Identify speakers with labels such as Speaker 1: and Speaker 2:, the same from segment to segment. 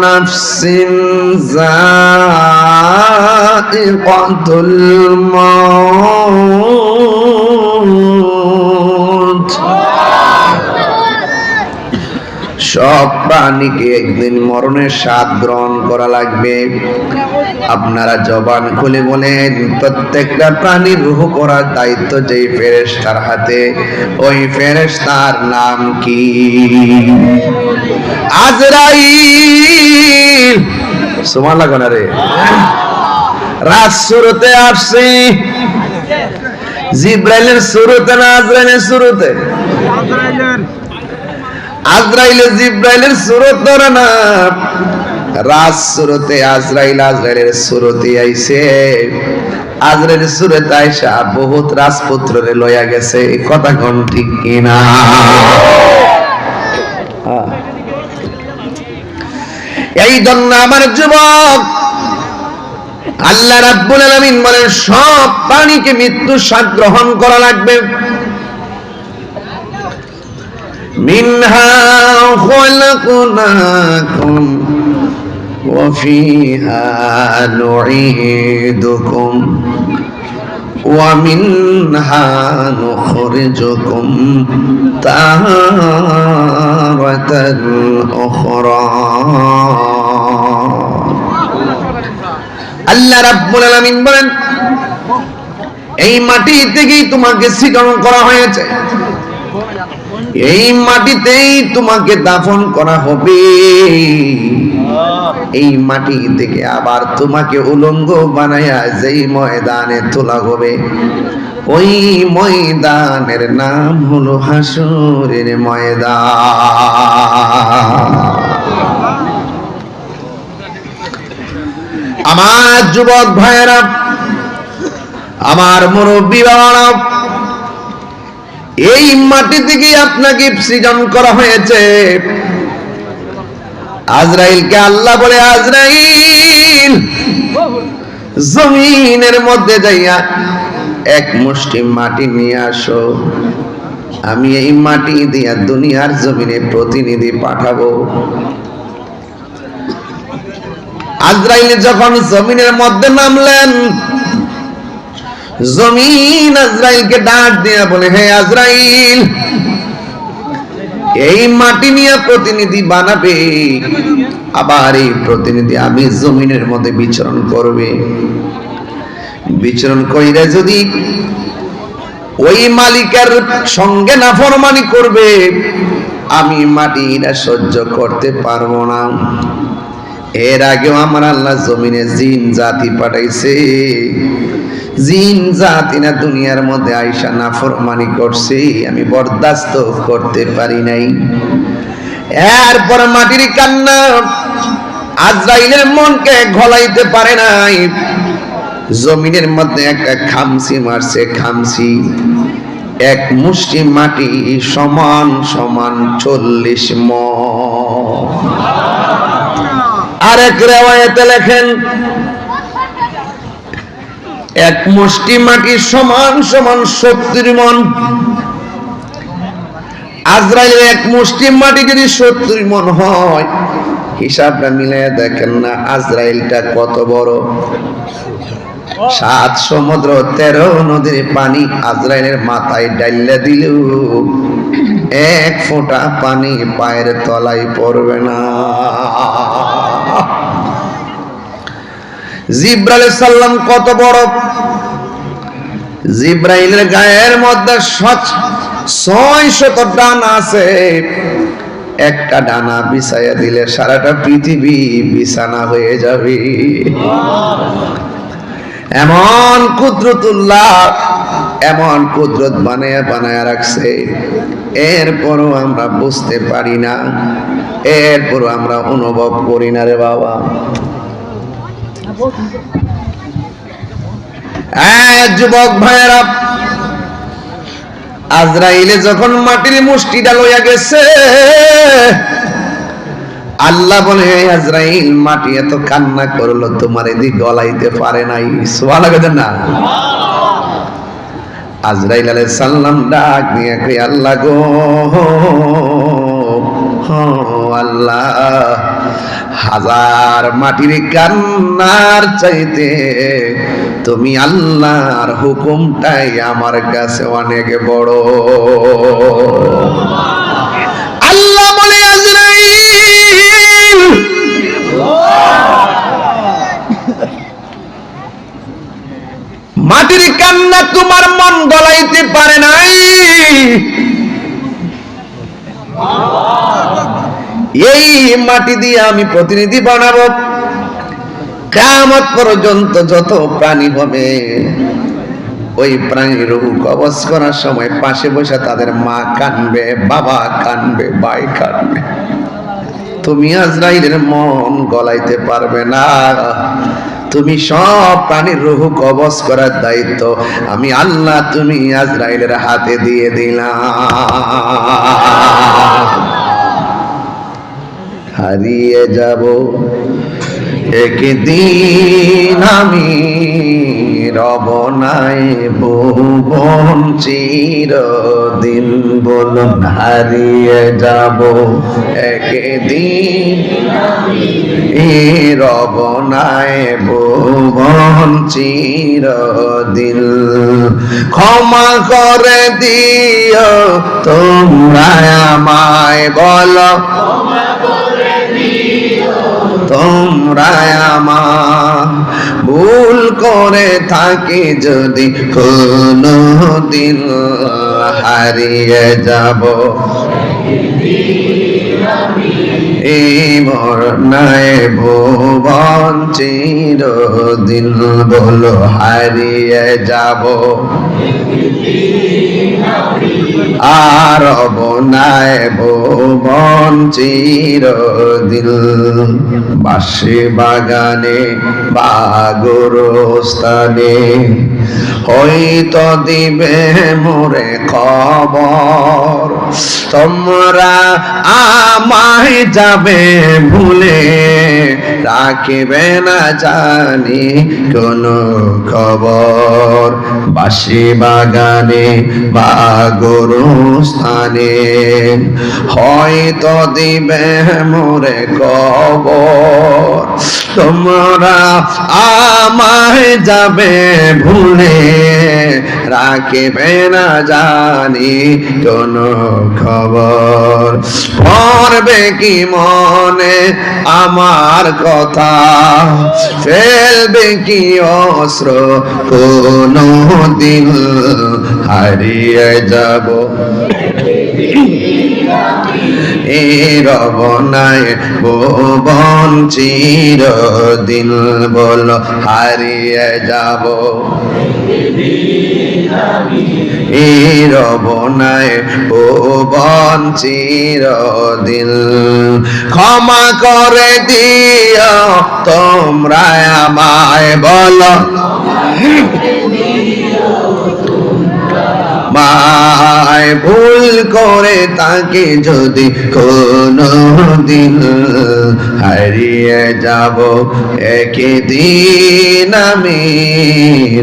Speaker 1: نفس ذائقة الموت সব প্রাণীকে একদিন মরণের স্বাদ গ্রহণ করা লাগবে। আপনারা জবান খুলে বলেন, প্রত্যেকটা প্রাণীর রুহ করার দায়িত্ব যেই ফেরেশতার হাতে, ওই ফেরেশতার নাম কি? আজরাইল। সুমান লাগো না রে? রাত শুরুতে আসছি। জিব্রাইলের শুরুতে না আজরাইলের শুরুতে জিব্রাইলের সুরত না। রাজ সুরতে আজরাইল, আজরাইলের সুরতে আইসা বহুত রাজপুত্ররে লইয়া গেছে। এই কথা ঠিক কিনা? হ্যাঁ। এই জন্য আমার যুবক, আল্লাহ রাব্বুল আলামিন বলেন, সব প্রাণীকে মৃত্যু স্বাদ গ্রহণ করা লাগবে। منها خلقناكم وفيها نعيدكم ومنها نخرجكم تارة أخرى আল্লাহ রাব্বুল আলামিন বলেন এই মাটি থেকেই তোমাকে সৃজন করা হয়েছে এই মাটিতেই তোমাকে দাফন করা হবে। এই মাটি থেকে আবার তোমাকে উলঙ্গ বানায়া যেই ময়দানে তোলা হবে। ওই ময়দানের নাম হলো হাসুরের ময়দান। আমার যুবক ভাইয়েরা, আমার মুরব্বী বাবারা এই মাটি থেকে আপনাকে সৃজন করা হয়েছে। আজরাইলকে আল্লাহ বলে, আজরাইল, জমিনের মধ্যে যাইয়া এক মুষ্টি মাটি নিয়ে আসো। আমি এই মাটি দিয়া দুনিয়ার জমিনে প্রতিনিধি পাঠাবো। আজরাইল যখন জমিনের মধ্যে নামলেন জমিন আজরাইলকে ডাক দিয়া বলে, হে আজরাইল, এই মাটি নিয়ে প্রতিনিধি বানাবে, আবার এই প্রতিনিধি আমি জমিনের মধ্যে বিচরণ করবে। বিচরণ কইরা যদি ওই মালিকের সঙ্গে নাফরমানি করবে, আমি মাটিটা সহ্য করতে পারব না। এর আগেও আমার আল্লাহ জমিনে জিন জাতি পাঠাইছে। জিন জাতি না দুনিয়ার মধ্যে আইসা নাফরমানি করছে, আমি বরদাস্ত করতে পারি নাই। এরপর মাটির কান্না আজরাইলের মনকে ঘলাইতে পারে নাই। জমিনের মধ্যে একটা খামসি মারছে খামসি এক মুষ্টি মাটি সমান সমান চল্লিশ ম আরেক রেওয়ায়তে লেখেন, এক মুষ্টি মাটি সমান সমান সত্তর মন। আজরাইলের এক মুষ্টি মাটি যদি মন হয়, হিসাবটা মিলাই দেখেন না, আজরাইলটা কত বড়। সাত সমুদ্র, তেরো নদীর পানি আজরাইলের মাথায় ডাইল্লা দিলেও এক ফোঁটা পানি পায়ের তলায় পড়বে না। জিব্রাইল সাল্লাম কত বড়? জিব্রাইলের গায়ের মধ্যে ছয় শত ডানা আছে। একটা ডানা বিছাইয়া দিলে সারাটা পৃথিবী বিছানা হয়ে যাবে। এমন কুদরতুল্লাহ এমন কুদরত বানায়া বানায়া রাখছে। এরপরও আমরা বুঝতে পারি না এরপরও আমরা অনুভব করি না রে বাবা। হ্যাঁ, যুবক ভাইয়েরা আজরাইলে যখন মাটির মুষ্টিটা লইয়া গেছে আল্লাহ বলে "হে আজরাইল মাটি এত কান্না করল তোমার এদিক গলাইতে পারে নাই। সোয়া লাগে না। আজরাইল আলাইহিস সালাম ডাক দিয়ে কই আল্লাহ গো আল্লাহ হাজার মাটির কান্নার চাইতে তুমি আল্লাহর হুকুমটাই আমার কাছে অনেক বড়। মাটির কান্না তোমার মন গলাইতে পারে নাই। এই মাটি দিয়ে আমি প্রতিনিধি বানাবো। কামত পর্যন্ত যত প্রাণী হবে, ওই প্রাণীর রূপ কবচ করার সময় পাশে বসে তাদের মা কানবে, বাবা কানবে, ভাই কানবে। তুমি আজরাইলের মন গলাইতে পারবে না। তুমি সব প্রাণীর রুহু কবজ করার দায়িত্ব। আমি আল্লাহ, তুমি আজরাইলের হাতে দিয়ে দিলাম। হারিয়ে যাব। একদিন আমি রব নাই ভুবন চিরদিন বলুন, হারিয়ে যাব একদিন। রব নাই ভুবন চিরদিন। ক্ষমা করে দিও তোমরা আমায় বলো। তোমরা আমার ভুল করে থাকি যদি দিন হারিয়ে যাব। এই মরনায় ভুবন চিরদিন বলো হারিয়ে যাব। আর বনায় ভুবন চিরদিন বাসে বাগানে বাগর স্থানে হয়তো দিবে মোরে খবর, তোমরা আমায় যাবে ভুলে রাখিবে না জানি কোন খবর। বাসি বাগানে বা গরু স্থানে হয়তো দিবে মোরে কবর তোমরা আমায় যাবে ভুলে রাখিবে না জানি কোন খবর। পড়বে কি মনে আমার কথা ফেলবে কি অস্ত্র কোন দিন হারিয়ে যাব। রবনায় ভুবন চিরদিন বল হারিয়ে যাব। রবনায় ভুবন চিরদিন ক্ষমা করে দিও। তোমরা আমায় বলো। মায় ভুল করে তাকে যদি কোনো দিন হারিয়ে যাব, একদিন আমি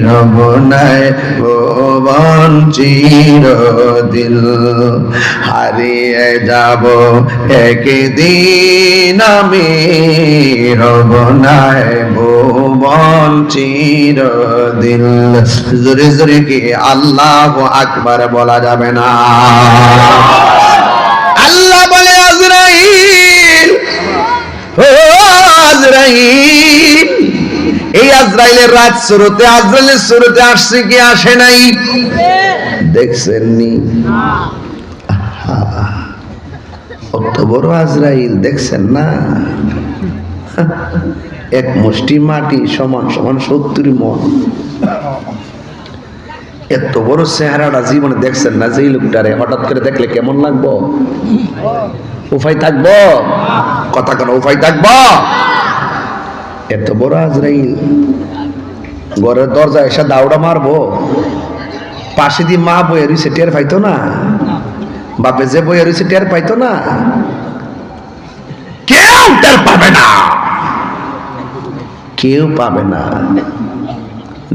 Speaker 1: রমনায় ভুবন চিরদিন হারিয়ে যাব, একদিন আমি রমনায় ভুবন চিরদিন জোরে জোরে কি আল্লাহ আকবার বলা যাবে না। আল্লাহ বলে আজরাইল ও আজরাইল এই আজরাইলের রাত শুরুতে আজরাইলের শুরুতে আসছে কি আসে নাই? দেখছেন নি আহা, কত বড় আজরাইল দেখছেন না? এক মুষ্টি মাটি সমান সমান সত্তর মন। এত বড় চেহারাটা জীবনে দেখছেন না যে লোকটারে? হঠাৎ করে দেখলে কেমন লাগবো? উপায় থাকব? কথা কেন উপায় থাকব? এত বড় আজরাইল। ঘরের দরজা এসে দাউড়া মারবো। পাশে দিয়ে মা বয়ে রয়েছে টের পাইতো না? বাপে যে বয়ে রয়েছে টের পাইতো না? কেউ টের পাবে না। কেউ পাবে না।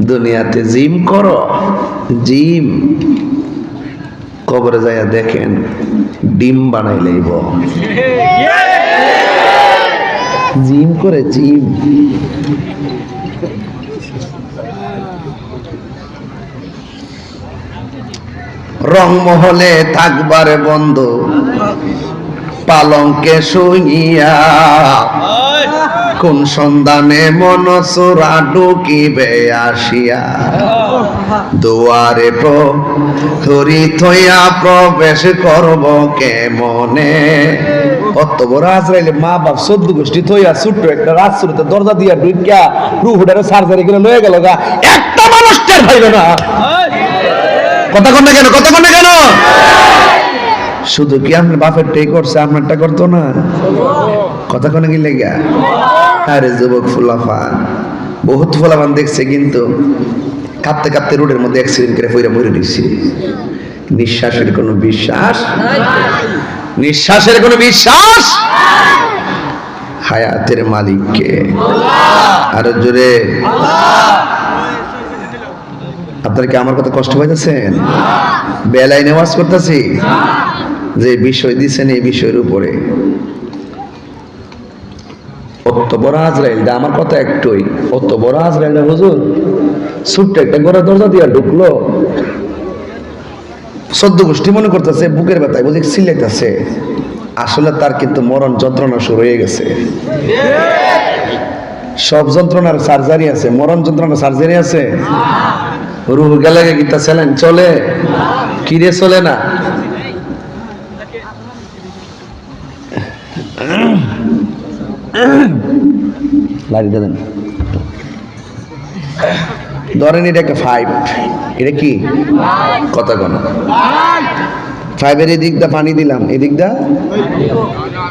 Speaker 1: দুনিয়াতে জিম করো, জিম। কবরে যাইয়া দেখেন, ডিম বানাই লইব। জিম করে জিম। রংমহলে থাকবার বন্ধ, পালঙ্কে শুইয়া কোন সন্ধানে মন চোরা ঢুকিবে আসিয়া। দুয়ারে প্রহরি থইয়া প্রবেশ করব কে মনে অত বড় আজরাইলে মা বাপ সদ্য গোষ্ঠী থইয়া ছোট্ট একটা রাজশুরুতে দরজা দিয়া ঢুকিয়া রুহুডারে সার্জারি করে লয়ে গেল গা। একটা মানুষ টের পাইল না। কথা কন না কেন? কথা কন কেন? শুধু কি আপনার বাপের টে করছে, আপনারটা করতো না? কথা কনে কি লেগা? আরে যুবক ফুলাফান বহুত ফুলাফান দেখছে, কিন্তু কাঁপতে কাঁপতে রোডের মধ্যে অ্যাক্সিডেন্ট করে ফইরা মরে দিচ্ছে নিঃশ্বাসের কোনো বিশ্বাস? নিঃশ্বাসের কোনো বিশ্বাস? হায়াতের মালিককে। আরও জোরে। আপনারা কি আমার কথা কষ্ট পাইতেছেন? বেলায় নেওয়াজ করতেছি যে বিষয় দিছেন এই বিষয়ের উপরে। অত বড় আজরাইল, দা আমার কথা একটুই। অত বড় আজরাইল হুজুর ছোট্ট একটা ঘরে দরজা দিয়া ঢুকলো। সদ্য গোষ্ঠী মনে করতেছে, বুকের ব্যথায় বুঝে সিলেতেছে আসলে তার কিন্তু মরণ যন্ত্রণা শুরু হয়ে গেছে। সব যন্ত্রণার সার্জারি আছে, মরণ যন্ত্রণার সার্জারি আছে। রুহ গেলে গীতা ছেলেন, চলে। কিরে চলে না? লাড়িটা দেন। ধরেন এটা একটা ফাইভ এটা কি? কত কোন। ফাইভের এই দিকটা পানি দিলাম। এই দিকটা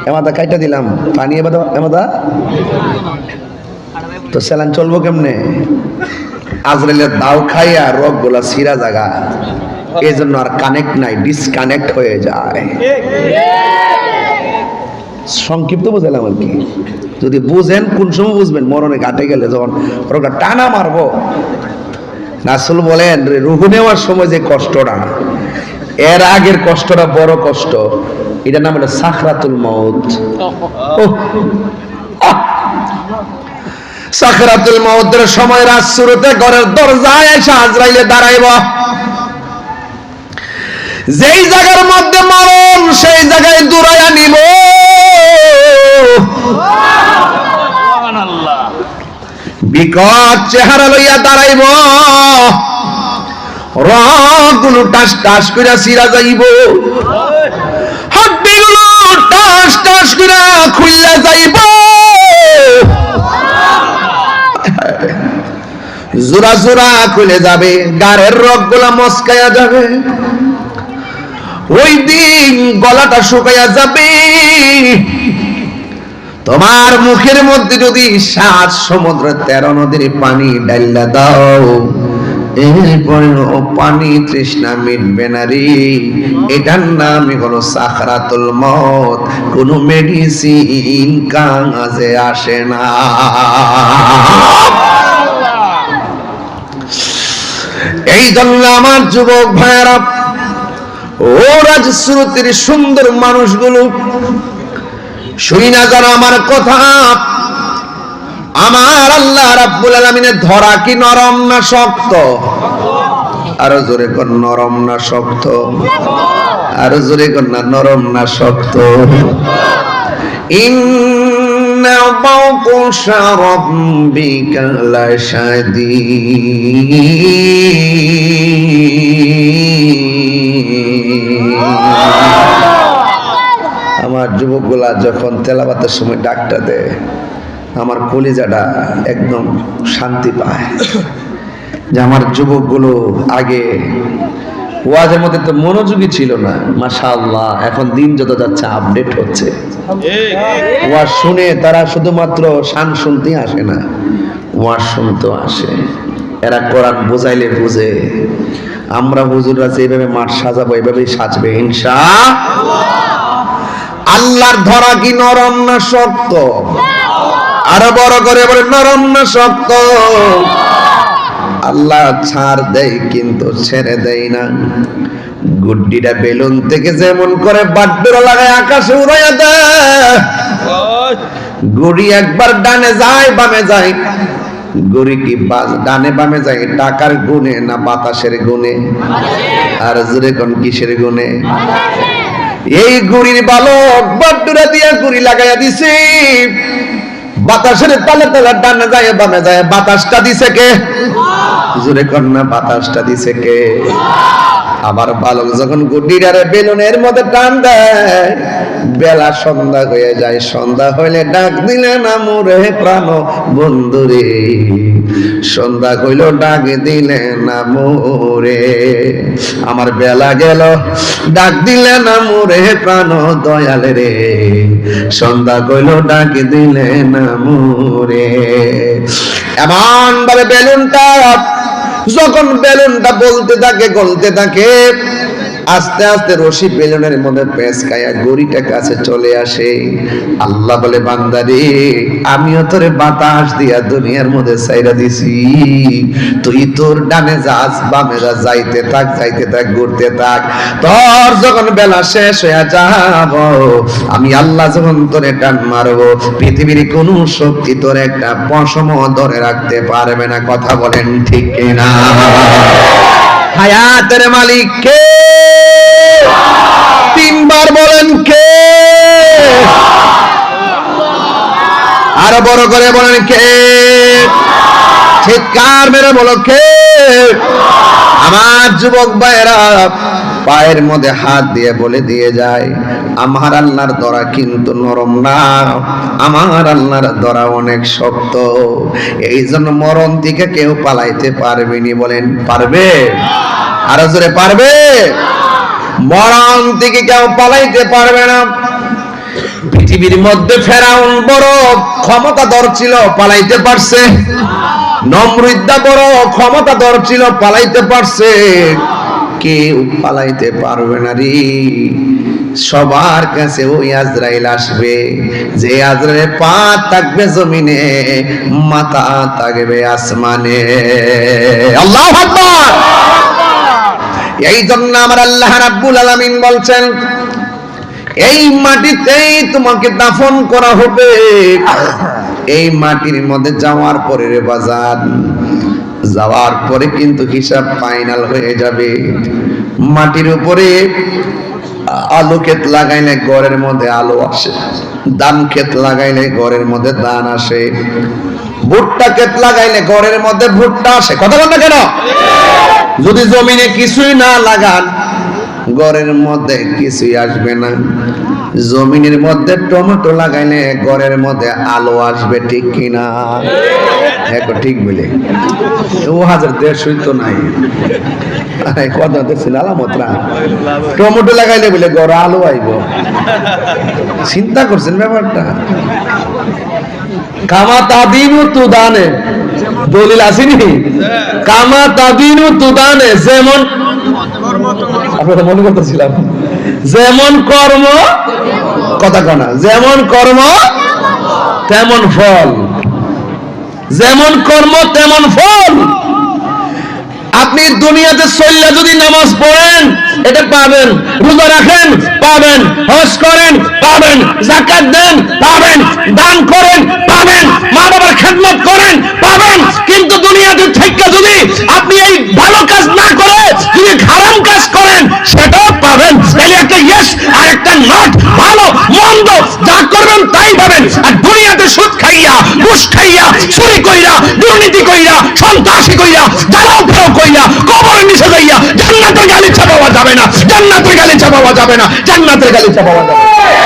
Speaker 1: এমাদা কাইটা দিলাম। পানি এমাদা এমাদা? তো স্যালান চলবো কেমনে? আজরাইলের দাও খাইয়া রোগগুলা সিরা জাগা। এই জন্য আর কানেক্ট নাই ডিসকানেক্ট হয়ে যায়। সংক্ষিপ্ত বোঝালাম আর কি। যদি বুঝেন, কোন সময় বুঝবেন? মরণে ঘাটে গেলে যখন রোগটা টানা মারবো। নাসুল বলেন রুহু নেওয়ার সময় যে কষ্টটা, এর আগের কষ্টটা বড় কষ্ট। এটার নাম হলো সাখরাতুল আহ! সাখরাতুল মউতের সময় রাত শুরুতে ঘরের দরজায় এসে আজরাইলে দাঁড়াইব। যেই জায়গার মধ্যে মরণ, সেই জায়গায় দূরাইয়া নিব বিকট চেহারা লইয়া দাঁড়াইব। রগুলো টাস টাস কইরা সিরা যাইব। হাড্ডিগুলো টাস টাস কইরা খুললা যাইব। জোরা জোরা খুলে যাবে, গাড়ের রগগুলা মস্কায়া যাবে। ওই দিন গলাটা শুকাইয়া যাবে। তোমার মুখের মধ্যে যদি সাত সমুদ্র তেরো নদীর পানি ডাল্লা দাও এরপরে পানি তৃষ্ণা মিটবে না রে। এটার নামই হলো সাখরাতুল মত কোন মেডিসিন কাজে আসে না। এই জন্য আমার যুবক ভাইয়েরা, ও রাজশ্রুতির সুন্দর মানুষগুলো শুনি না যারা আমার কথা। আমার আল্লাহ রাব্বুল আলামিনের ধরা কি নরম না শক্ত? আরও জোরে কর, নরম না শক্ত। আরও জোরে কর না, নরম না শক্ত। লাশাদীদ আমার যুবকগুলা যখন তেলাবাতের সময় ডাকটা দেয়, আমার কলিজাটা একদম শান্তি পায়। যে আমার যুবকগুলো আগে ওয়াজের মধ্যে তো মনোযোগী ছিল না, মাশাআল্লাহ, এখন দিন যত যাচ্ছে আপডেট হচ্ছে। ওয়াজ শুনে তারা শুধুমাত্র শান শুনতে আসে না, ওয়াজ শুনতেও আসে। এরা কোরআন বোঝাইলে বুঝে, আমরা হুজুররা যেভাবে মাঠ সাজাবো, এভাবেই সাজবে, ইনশা আল্লাহর ধরা কি নরম না শক্ত? আরও বড় করে বলে, নরম না শক্ত। আল্লাহ ছাড় দেয় কিন্তু ছেড়ে দেয় না। গুড্ডিটা বেলুন থেকে যেমন করে বাড্ডুরা লাগায় আকাশে উড়াইয়া দেয়। গুড়ি একবার ডানে যায়, বামে যায়। গুড়ি কি ডানে বামে যায়? টাকার গুণে না বাতাসের গুণে? আর জোরে কোন কিসের গুণে? এই গুড়ির বালক বাড্ডুরা দিয়া গুড়ি লাগাইয়া দিছি। বাতাসের তালে তালে ডানে যায়, বামে যায়, বাতাসটা দিছে কে? জোরে না বাতাসটা দিছে কে? আবার বালক যখন গুডিরারে বেলুনের মধ্যে টান দেয়, বেলা সন্ধ্যা হয়ে যায়। সন্ধ্যা হইলে ডাক দিলে না মোরে প্রাণ বন্ধুরে। সন্ধ্যা হইল ডাক দিলে না মোরে। আমার বেলা গেল, ডাক দিলে না মোরে প্রাণ দয়াল রে। সন্ধ্যা কইল ডাক দিলে না মোরে। এমন ভাবে বেলুনটা যখন বেলুনটা বলতে থাকে গলতে থাকে আস্তে আস্তে রশি বেলুনের মধ্যে পেঁচ খায়া গড়িটা কাছে চলে আসে। আল্লাহ বলে, বান্দারে, আমিও তোরে বাতাস দিয়া দুনিয়ার মধ্যে সাইরা দিছি। তুই তোর ডানে যাস বামে যা, যাইতে থাক যাইতে থাক, ঘুরতে থাক। তোর যখন বেলা শেষ হয়ে যাব, আমি আল্লাহ যখন তোরে টান মারবো, পৃথিবীর কোন শক্তি তোর একটা পশম ধরে রাখতে পারবে না। কথা বলেন ঠিক না হায়াতের মালিক কে? তিনবার বলেন কে? আরও বড় করে বলেন কে? চিৎকার মেরে বলো কে? আমার যুবক ভাইয়েরা, পায়ের মধ্যে হাত দিয়ে বলে দিয়ে যায়, আমার আল্লাহর দরা কিন্তু নরম না, আমার আল্লাহর দরা অনেক শক্ত। এই জন্য মরণ থেকে কেউ পালাইতে পারবেনি বলেন, পারবে? আরও জোরে, পারবে? মরণ থেকে কেউ পালাইতে পারবে না। পৃথিবীর মধ্যে ফেরাউন বড় ক্ষমতাধর ছিল, পালাইতে পারছে। নমৃদ্দা বড় ক্ষমতাধর ছিল, পালাইতে পারছে। কেউ পালাইতে পারবে না রে। সবার কাছে ওই আজরাইল আসবে। যে আজরাইলের পা থাকবে জমিনে মাথা থাকবে আসমানে। আল্লাহ আকবার! এই জন্য আমার আল্লাহ রাব্বুল আলামিন বলছেন, এই মাটিতেই তোমাকে দাফন করা হবে। এই মাটির মধ্যে যাওয়ার পরে রে বাজার যাওয়ার পরে কিন্তু হিসাব ফাইনাল হয়ে যাবে। মাটির উপরে আলু ক্ষেত লাগাইলে ঘরের মধ্যে আলো আসে, ধান ক্ষেত লাগাইলে ঘরের মধ্যে ধান আসে। ভুট্টা কেত লাগাইলে ঘরের মধ্যে ভুট্টা আসে। কথা বলতে না কেন? যদি জমিনে কিছুই না লাগান ঘরের মধ্যে কিছুই আসবে না। জমিনের মধ্যে টমেটো লাগাইলে ঘরের মধ্যে আলো আসবে, ঠিক কিনা? ঠিক বলে। ও হাজার দেড়শোই তো নাই। আলামতরা। টমেটো লাগাইলে বলে ঘরে আলো আইব। চিন্তা করছেন ব্যাপারটা? কামা তাদিনু তুদানে। দলিল আসেনি? কামা তাদিনু তুদানে, যেমন আপনারা মনে করতেছিলাম। যেমন কর্ম, কথা কনা যেমন কর্ম, তেমন ফল। যেমন কর্ম, তেমন ফল। আপনি দুনিয়াতে চললে যদি নামাজ পড়েন, এটা পাবেন। রোজা রাখেন, পাবেন। হজ করেন, পাবেন। জাকাত দেন, পাবেন। দান করেন, পাবেন। মা বাবার খেদমত করেন, পাবেন। কিন্তু দুনিয়াতে থেকে যদি আপনি এই ভালো কাজ না করে, যদি খারাপ কাজ করেন, সেটাও পাবেন। তাহলে একটা ইয়েস আর একটা নট ভালো, মন্দ, যা করবেন তাই পাবেন। আর দুনিয়াতে সুদ খাইয়া, ঘুষ খাইয়া, চুরি কইরা, দুর্নীতি কইরা, সন্ত্রাসী কইরা, জ্বালাও ফেরাও কইরা কবরের নিচে যাইয়া, জান্নাতের গালিচা পাওয়া যাবে না, জান্নাতের গালিচা পাওয়া যাবে না, জান্নাতের গালিচা পাওয়া যাবে না।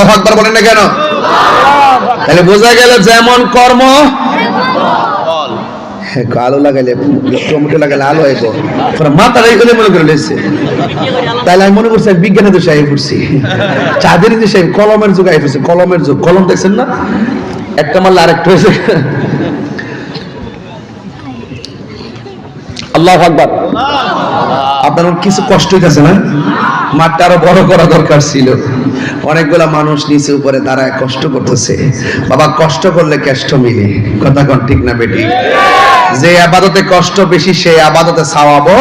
Speaker 1: আল্লাহ আকবার বলেন না কেন? তাহলে বোঝা গেল যেমন কর্ম আলো টমেটো আলো মাথা মনে করে তাহলে আমি মনে করছি বিজ্ঞানের দেশে আই পড়ছি। চাঁদের দেশে কলমের যুগ আই কলমের যুগ। কলম দেখছেন না? একটা মারলে আরেকটা হয়েছে আল্লাহ আকবার। আপনার কিছু কষ্ট হইতেছে না? মাঠটা আরও বড় করা দরকার ছিল। অনেকগুলা মানুষ নিচে উপরে দাঁড়ায় কষ্ট করতেছে। বাবা, কষ্ট করলে কেষ্ট মিলে। কথা কন ঠিক না বেটি? যে আবাদতে কষ্ট বেশি, সে আবাদতে সাওয়াবো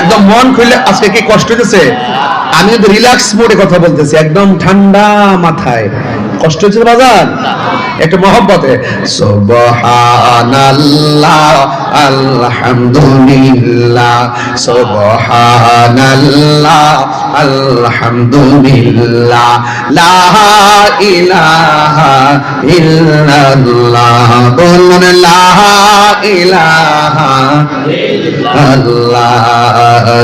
Speaker 1: একদম মন খুলে, আজকে কি কষ্ট হচ্ছে আমি কিন্তু রিল্যাক্স মোডে কথা বলতেছি, একদম ঠান্ডা মাথায়। কষ্ট হচ্ছে বাজার একটু মহব্বতে। সুবহানাল্লাহ আলহামদুলিল্লাহ। সুবহানাল্লাহ আলহামদুলিল্লাহ। লা ইলাহা ইল্লাল্লাহ। বলুন লা ইলাহা আল্লাহ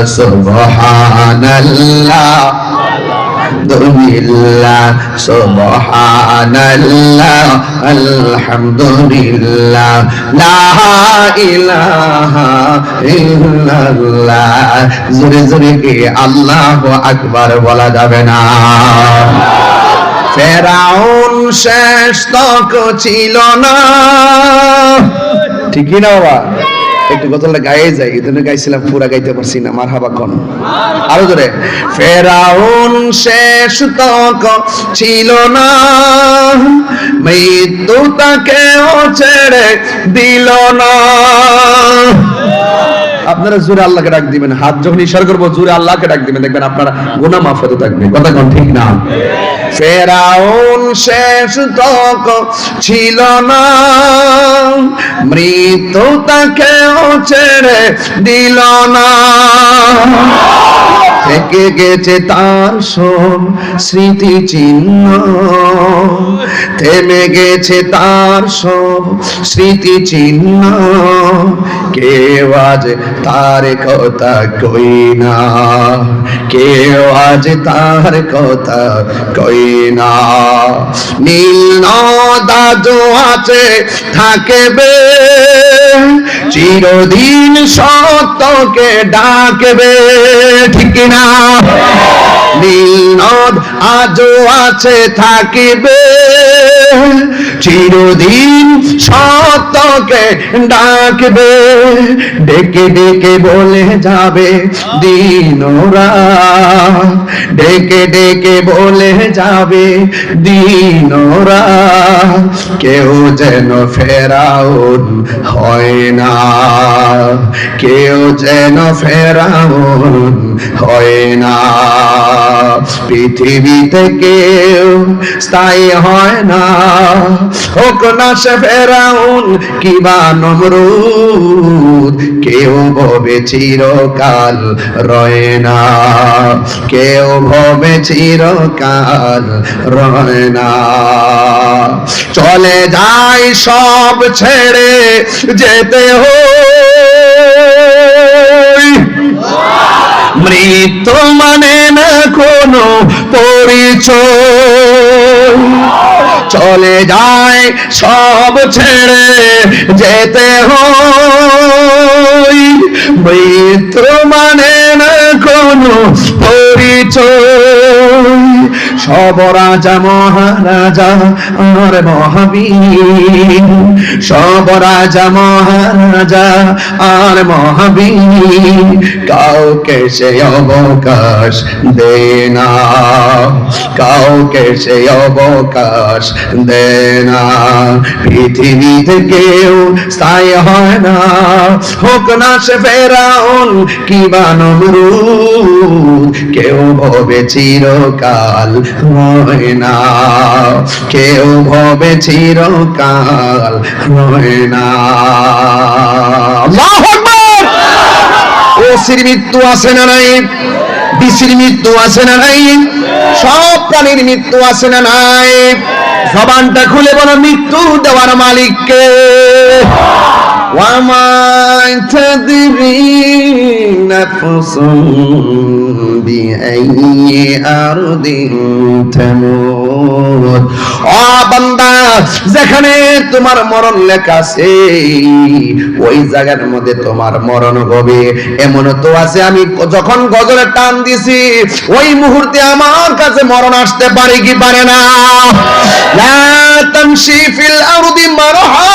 Speaker 1: সুবহানাল্লাহ। আলহামদুলিল্লাহ, সুবহানাল্লাহ, আলহামদুলিল্লাহ, লা ইলাহা ইল্লাল্লাহ। জোরে জোরে কি, আল্লাহু আকবার বলা যাবে না। ফেরাউন শেষ তক ছিল না। ঠিকই না বাবা। একটু গতলে গায়ে যাই এই জন্য গাইছিলাম, পুরা গাইতে পারছি না মার হাবা কন। আরও ধরে ফেরাউন শেষ তক ছিল না, মৃত্যু তাকেও ছেড়ে দিল না। আপনারা জোরে আল্লাহকে ডাক দিবেন, হাত যখন ইশারা করব, জোরে আল্লাহকে ডাক দিবেন, দেখবেন আপনারা গুনাহ মাফ হতে থাকবে। কথা কোন ঠিক না? ফেরাউন শেষ তক ছিল না, মৃত্যু তাকেও ছেড়ে দিল না। থেকে গেছে তার সব স্মৃতি চিহ্ন, থেমে গেছে তার সব স্মৃতি চিহ্ন। কেউ আজ তার কথা কই না? কেউ আজ তার কথা কই না? নীল নদাজো আছে, থাকবে। চিরদিন সত্যকে ডাকবে, ঠিক না? নীল নদ আজও আছে, থাকিবে। চিরদিন সত্যকে ডাকবে, ডেকে ডেকে বলে যাবে দিন ডেকে ডেকে বলে যাবে দিন কেউ যেন ফেরাউন হয় না, কেউ যেন ফেরাউন হয় না। পৃথিবীতে কেউ স্থায়ী হয় না। হোক না সে ফেরাউন কিবা নমরুদ, কেউ ভবে চিরকাল রয় না। কেউ ভবে চিরকাল রয় না। চলে যায় সব ছেড়ে যেতে হয় মৃত্যু মানে না কোনো পরিচয়। চলে যায় সব ছেড়ে যেতে হয়। মৃত্যু মানে না কোনো পরিচয়। সব রাজা, মহারাজা আর মহাবীর। সব রাজা, মহারাজা আর মহাবীর। কাউকে সে অবকাশ দে না কাউকে সে অবকাশ দে না পৃথিবীতে কেউ স্থায়ী হয় না। হোক না সে ফেরাউন, কিবা নমরুদ কেউ ভবে চিরকাল হয় না। কেউ ভবে চিরকাল হয় না। ওসির মৃত্যু আছে না নাই? বিসির মৃত্যু আছে না নাই? সব প্রাণীর মৃত্যু আছে না নাই? জবানটা খুলে বলো, মৃত্যু দেওয়ার মালিককে। وما تدري نفس بأي أرض تموت ও বান্দা যেখানে তোমার মরণ লেখা আছে ওই জায়গার মধ্যে তোমার মরণ হবে এমন তো আছে আমি যখন গজলে টান দিছি ওই মুহূর্তে আমার কাছে মরণ আসতে পারে কি পারে না লা তামশি ফিল আরদি মারহা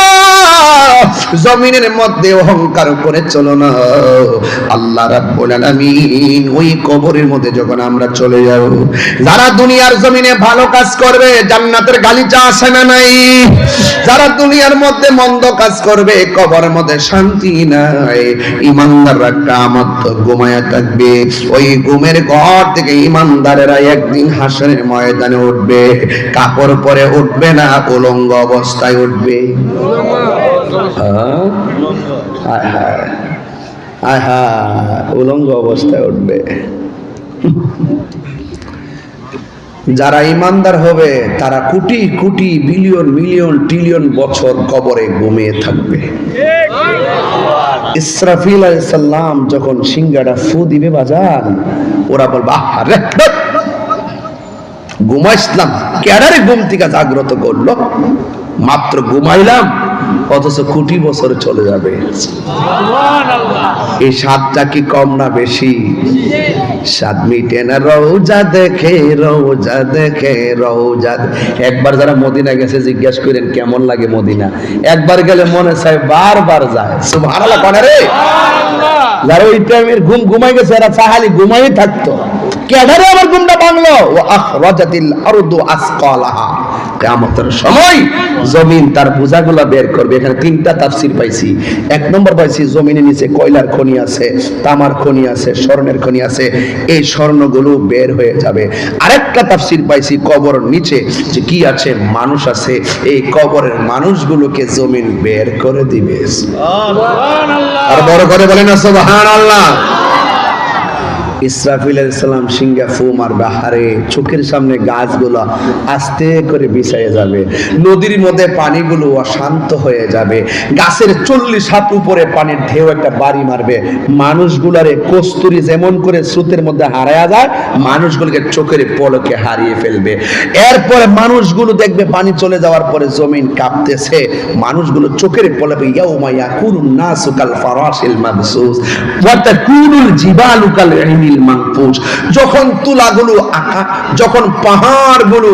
Speaker 1: জমিনের মধ্যে অহংকার করে চলো না আল্লাহ রাব্বুল আলামিন ওই কবরের মধ্যে যখন আমরা চলে যাব যারা দুনিয়ার জমিনে ভালো কাজ করবে, জান্নাতের গালিচা আসে না নাই। যারা দুনিয়ার মধ্যে মন্দ কাজ করবে, কবরের মধ্যে শান্তি নাই। ইমানদাররা কামত ঘুমায়া থাকবে। ওই ঘুমের ঘর থেকে ইমানদারেরা একদিন হাসনের ময়দানে উঠবে। কাপড় পরে উঠবে না, উলঙ্গ অবস্থায় উঠবে। হ্যাঁ? হায়। আয় হায়, উলঙ্গ অবস্থায় উঠবে। যারা ইমানদার হবে তারা crore crore billion million trillion বছর কবরে ঘুমিয়ে থাকবে। ইসরাফিল আলাইসাল্লাম যখন সিঙ্গাটা ফু দিবে বাজান ওরা বলবে আরে ঘুমাইছিলাম ক্যাডারে ঘুম থেকে জাগ্রত করল? মাত্র ঘুমাইলাম অথচ কোটি বছর চলে যাবে। এই স্বাদটা কি কম না বেশি? স্বাদ মিটে না রৌজা দেখে রৌজা দেখে রৌজা একবার যারা মদিনা গেছে জিজ্ঞেস করেন কেমন লাগে মদিনা? একবার গেলে মনে চায় বারবার যায়। সুবহানাল্লাহ কোনে রে? যারা ওই টাইমের ঘুম ঘুমাই গেছে এরা চাহালি ঘুমাই থাকতো। কেডারে আমার ঘুমটা ভাঙলো? ও আখরাজাতিল আরদু আসকালাহা। কিয়ামতের সময় জমিন তার বোঝাগুলা বের করবে। এখানে তিনটা তাফসীর পাইছি। এক নম্বর পাইছি জমিনের নিচে কয়লার খনি আছে তামার খনি আছে স্বর্ণের খনি আছে এই স্বর্ণগুলো বের হয়ে যাবে। আরেকটা তাফসীর পাইছি কবর নিচে যে কি আছে? মানুষ আছে। এই কবরের মানুষগুলোকে জমিন বের করে দিবে। আর বড় করে বলেন না সুবহানাল্লাহ। ইসরাফিল সিঙ্গা চোখের সামনে গাছগুলো আস্তে করে যাবে। নদীর মধ্যে পানিগুলো অশান্ত হয়ে যাবে। গাছের চল্লিশ হাত উপরে পানির ঢেউ একটা বাড়ি মারবে। মানুষগুলারে কস্তুরি যেমন করে স্রোতের মধ্যে হারায়া যায়, মানুষগুলোকে চোখের পলকে হারিয়ে ফেলবে। এরপরে মানুষগুলো দেখবে পানি চলে যাওয়ার পরে জমিন কাঁপতেছে। মানুষগুলো চোখের পলকে ইয়াউমা ইয়াকুনুন নাসু কাল ফারাশিল মাবসুস। ওয়া তাকুনুল জিবালু ইনিল মানফুস যখন তুলাগুলো আকা, যখন পাহাড়গুলো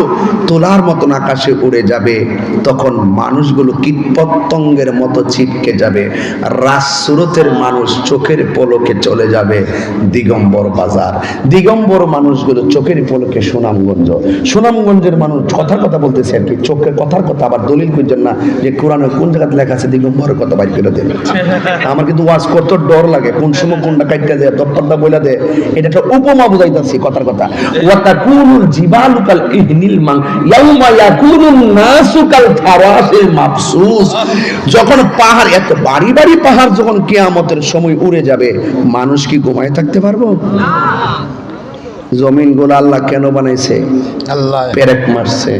Speaker 1: তোলার মতন আকাশে উড়ে যাবে, তখন মানুষগুলো কীটপতঙ্গের মতো ছিটকে যাবে রাজসুরতের মানুষ চোখের পলকে চলে যাবে দিগম্বর বাজার। দিগম্বর মানুষগুলো চোখের পলকে সুনামগঞ্জ। সুনামগঞ্জের মানুষ কথার কথা বলতেছে আর কি, চোখের কথার কথা, আবার দলিল খুঁজছেন না যে কোরআনে কোন জায়গাতে লেখা আছে কথা করে দেবে আমার কিন্তু ওয়াজ করতে ডর লাগে, কোন সময় কোনটা কাটতে দেয় দপ্তরটা বইলা দেয় এটা একটা উপমা বুঝাইতাছি কথার কথা। ওয়াতাকুনুল জিবালু কাল ইহনিল মান ইয়াউমা ইয়াকুনুন নাসু কাল ফারাসিল মাবসুস যখন পাহাড় এত বাড়ি বাড়ি পাহাড় যখন কিয়ামতের সময় উড়ে যাবে মানুষ কি ঘুমায় থাকতে পারব? জমিনগুলো আল্লাহ কেন বানাইছে?
Speaker 2: আল্লাহ।
Speaker 1: পেরেক মারছে।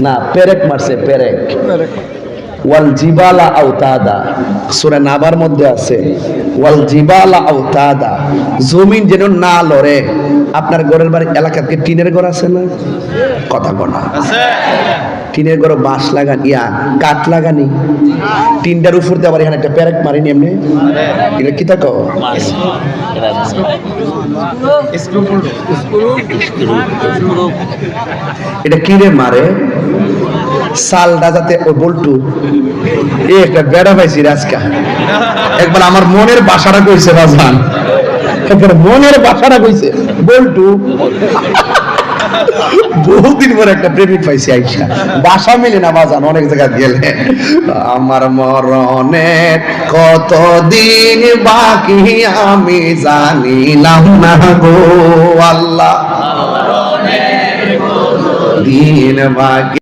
Speaker 1: না পেরেক মারছে পেরেক। ওয়াল জিবালা আওতাদা। সূরা নাবার মধ্যে আছে ওয়াল জিবালা আওতাদা। জমিন যেন না লড়ে। আপনার ঘরের বাড়ি এলাকাতে টিনের ঘর আছে না? কথা বলা টিনের ঘর বাঁশ লাগান ইয়া কাঠ লাগানি। টিনটার উপর দিয়ে আবার এখানে একটা প্যারেক মারিনি এমনি? এটা কি তাকো এটা কিরে মারে? সালটা যাতে ও বল্টু, এ একটা বেড়া পাইছি রাজকা একবার আমার মনের বাসাটা কইছে বাজান একবার মনের বাসাটা কইছে, বল্টু, বহুদিন একটা প্রেমিক পাইছি আইসা। বাসা মিলে না, বাজান, অনেক জায়গা গেলে। আমার মরণে কতদিন বাকি আমি জানিলাম না গো আল্লাহ। দিন বাকি